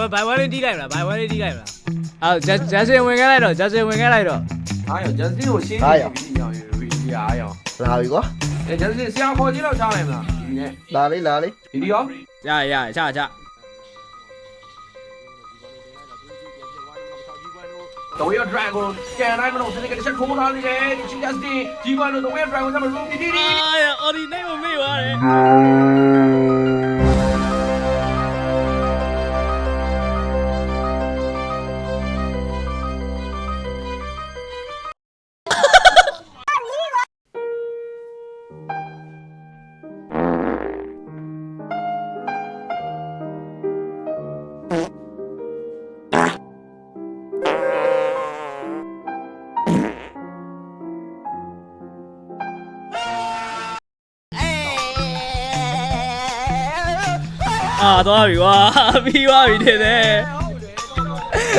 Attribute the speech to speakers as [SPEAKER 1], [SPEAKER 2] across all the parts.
[SPEAKER 1] ဘိုင်ဝဲဘိုင်ဝဲလေးတီးလိုက်မလားဘိုင်ဝဲလေးတီးလိုက်မလားအော်ဂျက်ဂျက်စင်ဝင်ခဲ့လိုက်တော့ဂျက်စင်ဝင်ခဲ့လိုက်တော့
[SPEAKER 2] အားရောဂျက်စင်ကိုရှင်းနေပြီညောင်ရီရီအားရော
[SPEAKER 3] လာပြီကွာ
[SPEAKER 2] အဲဂျက်စင်ဆရာခေါ်ကြည့်တော့ချနိုင်မလားဒီနဲ့
[SPEAKER 3] လာလေးလာလေး
[SPEAKER 2] ဒီဒီရော
[SPEAKER 1] ရရချချ
[SPEAKER 2] တော့ရ dragon ကန်တိုင်းမလို့ဒီကတစ်ချက်ခိုးထားနေတယ်ဒီချင်းဂျက်စင်ဒီကတော့တော့ရ dragon ကမလို့ဒီဒီဒီ
[SPEAKER 1] အာရအော်ဒီနေ အာသွားပြီကွာပြီးသွားပြီတဲ့လေ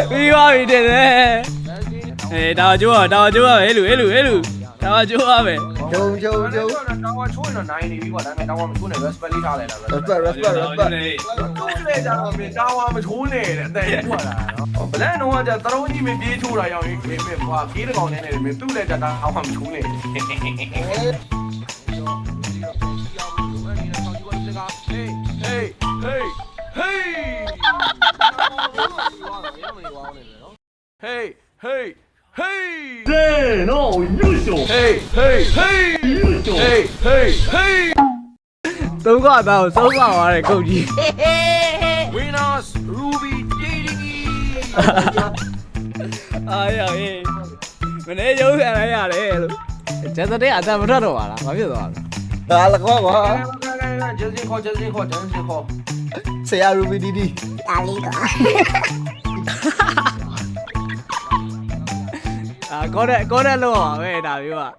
[SPEAKER 1] ပြီးသွားပြီတဲ့လေအေးဒါကြိုးရဒါကြိုးရပဲလူအဲ့လူအဲ့လူဒါကြိုးရပဲ
[SPEAKER 3] ဂျုံဂျုံဂျုံ
[SPEAKER 2] တော့တော့ချိုးနေတော့နိုင်နေပြီကွာဒါပေမဲ့တော့မချိုးနဲ့ respect လေးထားလိုက်တာ
[SPEAKER 3] respect respect respect
[SPEAKER 2] ချိုးလေကြတော့မင်းတော့မချိုးနဲ့တဲ့အတန်ကြီးကွာလားနော်ဘလန်တော့ကသရုံးကြီးမပြေးချိုးတာရောက်ရင်မင်းမင်းကွာခေးတကောင်နဲ့နေမင်းသူ့လည်းကြတော့မချိုးနဲ့ Hey, hey, hey!
[SPEAKER 4] せーの優勝
[SPEAKER 2] Hey, hey, hey!
[SPEAKER 4] 優勝
[SPEAKER 2] Hey, hey, hey!
[SPEAKER 1] သုံးခွာသားကိုသုံးခွာသွားတယ်ကုတ်ကြီး
[SPEAKER 2] Winners Ruby Diddy!
[SPEAKER 1] အာရဟေးမနေ့ရုံးခံလိုက်ရတယ်လို့ဂျက်စတဲ့အတန်မထွက်တော့ပါလားဘာဖြစ်သွားလဲ
[SPEAKER 3] ဒါလကွာကွာ
[SPEAKER 2] Just call, just call, just call.
[SPEAKER 3] ဆရာရူဘီဒီဒီ
[SPEAKER 1] အာကော တဲ့ကောတဲ့လောက်ပါပဲဒါမျိုးอ่ะ